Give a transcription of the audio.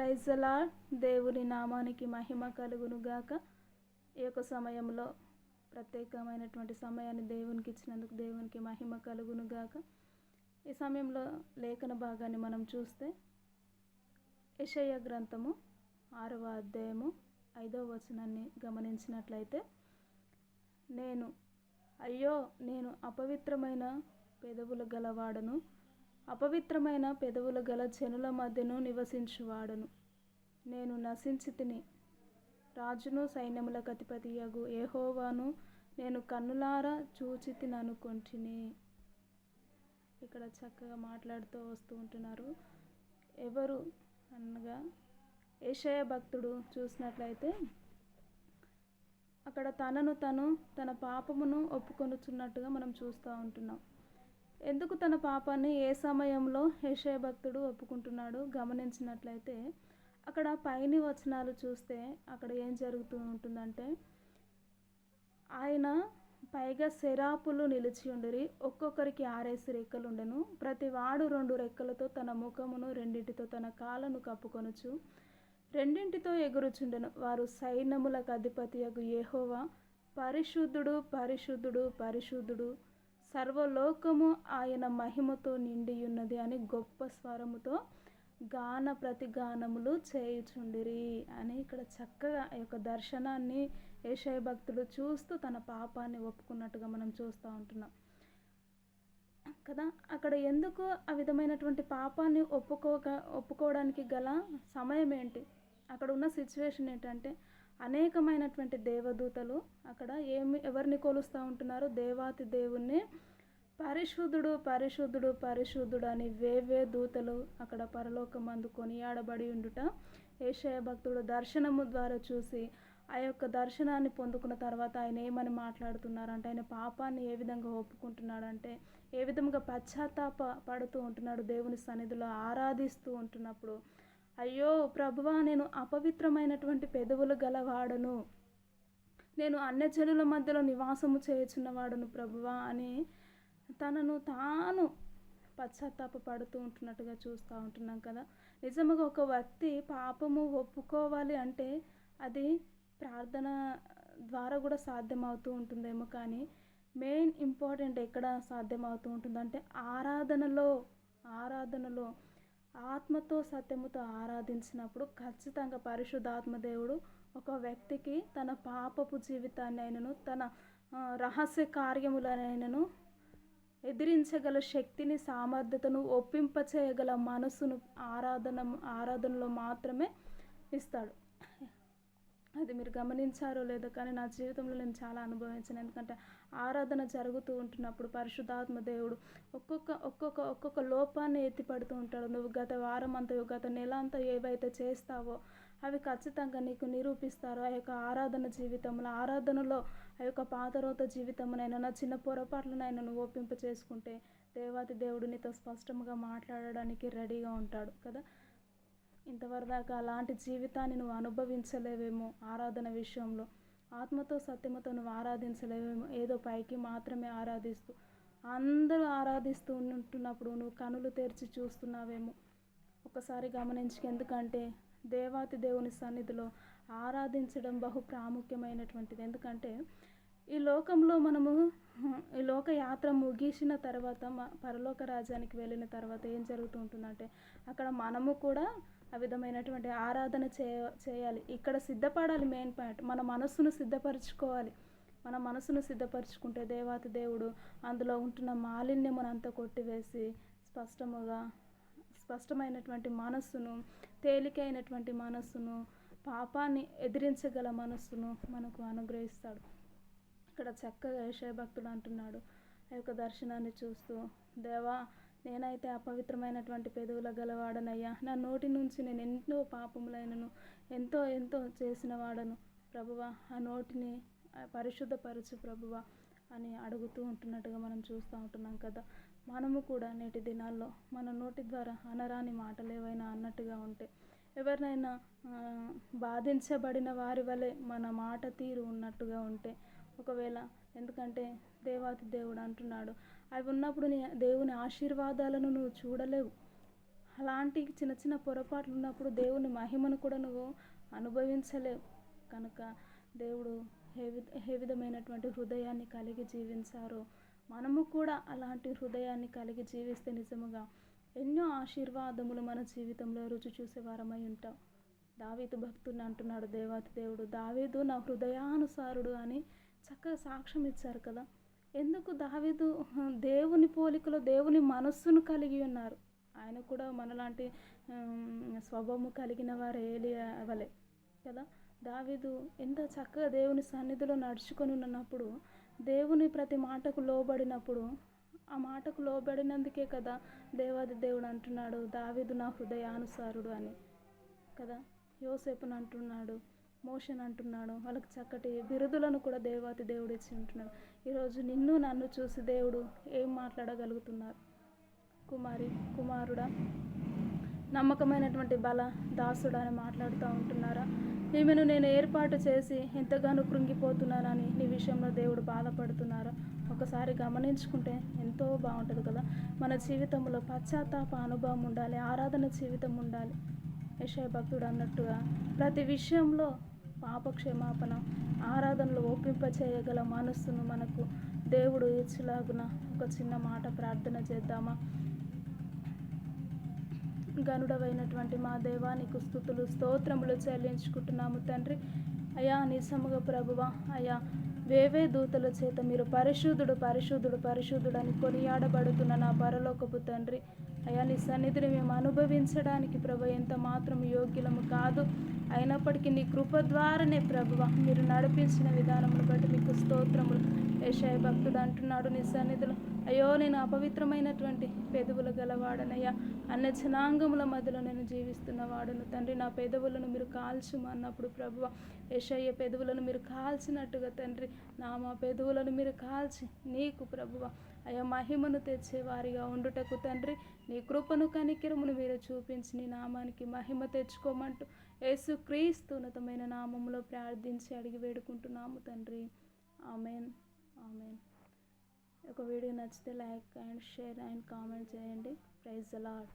ప్రైజలా దేవుని నామానికి మహిమ కలుగును గాక ఈ యొక్క సమయంలో ప్రత్యేకమైనటువంటి సమయాన్ని దేవునికి ఇచ్చినందుకు దేవునికి మహిమ కలుగును గాక ఈ సమయంలో లేఖన భాగాన్ని మనం చూస్తే యషయ గ్రంథము ఆరవ అధ్యాయము ఐదవ వచనాన్ని గమనించినట్లయితే నేను అయ్యో నేను అపవిత్రమైన పెదవులు గలవాడను. అపవిత్రమైన పెదవులు గల జనుల మధ్యను నివసించువాడను. నేను నశించి తిని రాజును సైన్యముల కతిపతియగు ఏహోవాను నేను కన్నులారా చూచి తిననుకొంటిని ఇక్కడ చక్కగా మాట్లాడుతూ వస్తూ ఉంటున్నారు. ఎవరు? అనగా ఏషయ భక్తుడు చూసినట్లయితే అక్కడ తనను తను తన పాపమును ఒప్పుకొనుచున్నట్టుగా మనం చూస్తూ ఉంటున్నాం. ఎందుకు తన పాపాన్ని ఏ సమయంలో ఏషయ భక్తుడు ఒప్పుకుంటున్నాడు గమనించినట్లయితే అక్కడ పైని వచనాలు చూస్తే అక్కడ ఏం జరుగుతూ ఉంటుందంటే ఆయన పైగా శరాపులు నిలిచి ఉండిరి ఒక్కొక్కరికి ఆరేసి రెక్కలు ఉండెను ప్రతి వాడు రెండు రెక్కలతో తన ముఖమును రెండింటితో తన కాళ్ళను కప్పుకొనుచు రెండింటితో ఎగురుచుండెను. వారు సైన్యములకు అధిపతియగు యెహోవా పరిశుద్ధుడు పరిశుద్ధుడు పరిశుద్ధుడు సర్వలోకము ఆయన మహిమతో నిండి ఉన్నది అని గొప్ప స్వరముతో గాన ప్రతిగానములు చేయుచుండిరి అని ఇక్కడ చక్కగా ఈ యొక్క దర్శనాన్ని ఏషయ భక్తుడు చూస్తూ తన పాపాన్ని ఒప్పుకున్నట్టుగా మనం చూస్తూ ఉంటున్నాం. కదా? అక్కడ ఎందుకు ఆ విధమైనటువంటి పాపాన్ని ఒప్పుకోక ఒప్పుకోవడానికి గల సమయం ఏంటి? అక్కడ ఉన్న సిచ్యువేషన్ ఏంటంటే అనేకమైనటువంటి దేవదూతలు అక్కడ ఏమి ఎవరిని కొలుస్తూ ఉంటున్నారు దేవాతి దేవుణ్ణి పరిశుద్ధుడు పరిశుద్ధుడు పరిశుద్ధుడు అని వేవే దూతలు అక్కడ పరలోకమందు కొనియాడబడి ఉండుట ఏషయ భక్తుడు దర్శనము ద్వారా చూసి ఆ యొక్క దర్శనాన్ని పొందుకున్న తర్వాత ఆయన ఏమని మాట్లాడుతున్నారంటే ఆయన పాపాన్ని ఏ విధంగా ఒప్పుకుంటున్నాడంటే ఏ విధంగా పశ్చాత్తాప పడుతూ ఉంటున్నాడు దేవుని సన్నిధిలో ఆరాధిస్తూ ఉంటున్నప్పుడు అయ్యో ప్రభువా నేను అపవిత్రమైనటువంటి పెదవులు గలవాడను. నేను అన్యజనుల మధ్యలో నివాసము చేయుచున్నవాడను ప్రభువా అని తనను తాను పశ్చాత్తాప పడుతూ ఉంటున్నట్టుగా చూస్తూ ఉంటున్నాం కదా. నిజంగా ఒక వ్యక్తి పాపము ఒప్పుకోవాలి అంటే అది ప్రార్థన ద్వారా కూడా సాధ్యమవుతూ ఉంటుందేమో కానీ మెయిన్ ఇంపార్టెంట్ ఎక్కడ సాధ్యమవుతూ ఉంటుందంటే ఆరాధనలో ఆరాధనలో. ఆత్మతో సత్యముతో ఆరాధించినప్పుడు ఖచ్చితంగా పరిశుద్ధాత్మదేవుడు ఒక వ్యక్తికి తన పాపపు జీవితాన్ని అయినను తన రహస్య కార్యములనైనను ఎదిరించగల శక్తిని సామర్థ్యతను ఒప్పింపచేయగల మనసును ఆరాధన ఆరాధనలో మాత్రమే ఇస్తాడు. అది మీరు గమనించారో లేదో కానీ నా జీవితంలో నేను చాలా అనుభవించాను. ఎందుకంటే ఆరాధన జరుగుతూ ఉంటున్నప్పుడు పరిశుద్ధాత్మ దేవుడు ఒక్కొక్క ఒక్కొక్క ఒక్కొక్క లోపాన్ని ఎత్తిపడుతూ ఉంటాడు. నువ్వు గత వారం అంతా గత నెల అంతా ఏవైతే చేస్తావో అవి ఖచ్చితంగా నీకు నిరూపిస్తారు. ఆ యొక్క ఆరాధన జీవితంలో ఆరాధనలో ఆ యొక్క పాతరోత జీవితంనైనా నా చిన్న పొరపాట్లనైనా నువ్వు ఒప్పింప చేసుకుంటే దేవాతి దేవుడు నీతో స్పష్టంగా మాట్లాడడానికి రెడీగా ఉంటాడు కదా. ఇంతవరదాకా అలాంటి జీవితాన్ని నువ్వు అనుభవించలేవేమో ఆరాధన విషయంలో. ఆత్మతో సత్యమతో నువ్వు ఆరాధించలేవేమో. ఏదో పైకి మాత్రమే ఆరాధిస్తూ అందరూ ఆరాధిస్తూ ఉంటున్నప్పుడు నువ్వు కనులు తెరిచి చూస్తున్నావేమో. ఒకసారి గమనించి ఎందుకంటే దేవాతి దేవుని సన్నిధిలో ఆరాధించడం బహు ప్రాముఖ్యమైనటువంటిది. ఎందుకంటే ఈ లోకంలో మనము ఈ లోక యాత్ర ముగిసిన తర్వాత పరలోక రాజ్యానికి వెళ్ళిన తర్వాత ఏం జరుగుతూ ఉంటుందంటే అక్కడ మనము కూడా ఆ విధమైనటువంటి ఆరాధన చేయ చేయాలి. ఇక్కడ సిద్ధపడాలి మెయిన్ పాయింట్ మన మనస్సును సిద్ధపరచుకోవాలి. మన మనసును సిద్ధపరచుకుంటే దేవాతి దేవుడు అందులో ఉంటున్న మాలిన్యమునంతా కొట్టివేసి స్పష్టముగా స్పష్టమైనటువంటి మనస్సును తేలికైనటువంటి మనస్సును పాపాన్ని ఎదిరించగల మనస్సును మనకు అనుగ్రహిస్తాడు. ఇక్కడ చక్కగా యశయ భక్తుడు అంటున్నాడు. ఆ యొక్క దర్శనాన్ని చూస్తూ దేవా నేనైతే అపవిత్రమైనటువంటి పెదవుల గలవాడనయ్యా. నా నోటి నుంచి నేను ఎన్నో పాపములైనను ఎంతో ఎంతో చేసిన వాడను ప్రభువ ఆ నోటిని పరిశుద్ధపరచు ప్రభువ అని అడుగుతూ ఉంటున్నట్టుగా మనం చూస్తూ ఉంటున్నాం కదా. మనము కూడా నేటి దినాల్లో మన నోటి ద్వారా అనరాని మాటలు ఏవైనా అన్నట్టుగా ఉంటే ఎవరినైనా బాధించబడిన వారి వలె మన మాట తీరు ఉన్నట్టుగా ఉంటే ఒకవేళ ఎందుకంటే దేవాతి దేవుడు అంటున్నాడు అవి ఉన్నప్పుడు నీ దేవుని ఆశీర్వాదాలను నువ్వు చూడలేవు. అలాంటి చిన్న చిన్న పొరపాట్లు ఉన్నప్పుడు దేవుని మహిమను కూడా నువ్వు అనుభవించలేవు. కనుక దేవుడు ఏ విధ ఏ విధమైనటువంటి హృదయాన్ని కలిగి జీవించారో మనము కూడా అలాంటి హృదయాన్ని కలిగి జీవిస్తే నిజముగా ఎన్నో ఆశీర్వాదములు మన జీవితంలో రుచి చూసే వారమై ఉంటాం. దావీదు భక్తుని అంటున్నాడు దేవాతి దేవుడు దావీదు నా హృదయానుసారుడు అని చక్కగా సాక్ష్యం ఇచ్చారు కదా. ఎందుకు దావీదు దేవుని పోలికలో దేవుని మనస్సును కలిగి ఉన్నారు? ఆయన కూడా మనలాంటి స్వభావము కలిగిన వారు ఏలి అవలే కదా? దావీదు ఎంత చక్కగా దేవుని సన్నిధిలో నడుచుకొని ఉన్నప్పుడు దేవుని ప్రతి మాటకు లోబడినప్పుడు ఆ మాటకు లోబడినందుకే కదా దేవాది దేవుడు అంటున్నాడు దావీదు నా హృదయానుసారుడు అని కదా? యోసేపుని అంటున్నాడు మోషన్ అంటున్నాడు. వాళ్ళకి చక్కటి బిరుదులను కూడా దేవాతి దేవుడు ఇచ్చి ఉంటున్నాడు. ఈరోజు నిన్ను నన్ను చూసి దేవుడు ఏం మాట్లాడగలుగుతున్నారు? కుమారి కుమారుడా నమ్మకమైనటువంటి బల దాసుడు అని మాట్లాడుతూ ఉంటున్నారా? ఈమెను నేను ఏర్పాటు చేసి ఎంతగానో కృంగిపోతున్నానని నీ విషయంలో దేవుడు బాధపడుతున్నారా? ఒకసారి గమనించుకుంటే ఎంతో బాగుంటుంది కదా. మన జీవితంలో పశ్చాత్తాప అనుభవం ఉండాలి ఆరాధన జీవితం ఉండాలి. యశయ భక్తుడు అన్నట్టుగా ప్రతి విషయంలో పాప క్షమాపణ ఆరాధనలు ఒప్పింప చేయగల మనస్సును మనకు దేవుడు ఇచ్చిలాగున ఒక చిన్న మాట ప్రార్థన చేద్దామా? గనుడవైనటువంటి మా దేవానికి స్థుతులు స్తోత్రములు చెల్లించుకుంటున్నాము తండ్రి. అయా నిజముగా ప్రభువా అయా వేవే దూతల చేత మీరు పరిశుద్ధుడు పరిశుద్ధుడు పరిశుద్ధుడు అని కొనియాడబడుతున్న నా పరలోకపు తండ్రి. అయా నీ సన్నిధిని మేము అనుభవించడానికి ప్రభు ఎంత మాత్రం యోగ్యులము కాదు. అయినప్పటికీ నీ కృప ద్వారానే ప్రభువ మీరు నడిపించిన విధానమును బట్టి మీకు స్తోత్రములు. యశయ భక్తుడు అంటున్నాడు నీ సన్నిధిలో అయ్యో నేను అపవిత్రమైనటువంటి పెదవులు గలవాడనయ్యా. అన్న జనాంగముల మధ్యలో నేను జీవిస్తున్న వాడును. తండ్రి నా పెదవులను మీరు కాల్చుము అన్నప్పుడు ప్రభువ యశయ్య పెదవులను మీరు కాల్చినట్టుగా తండ్రి నా మా పెదవులను మీరు కాల్చి నీకు ప్రభువ. అయ్యా మహిమను తెచ్చేవారిగా ఉండుటకు తండ్రి నీ కృపను కనికిరమును మీరు చూపించి నీ నామానికి మహిమ తెచ్చుకోమంటూ యేసు క్రీస్తున్నతమైన నామంలో నామములో ప్రార్థించి అడిగి వేడుకుంటున్నాము తండ్రి. ఆమెన్. ఆమెన్. ఒక వీడియో నచ్చితే like and share and comment చేయండి. Praise allot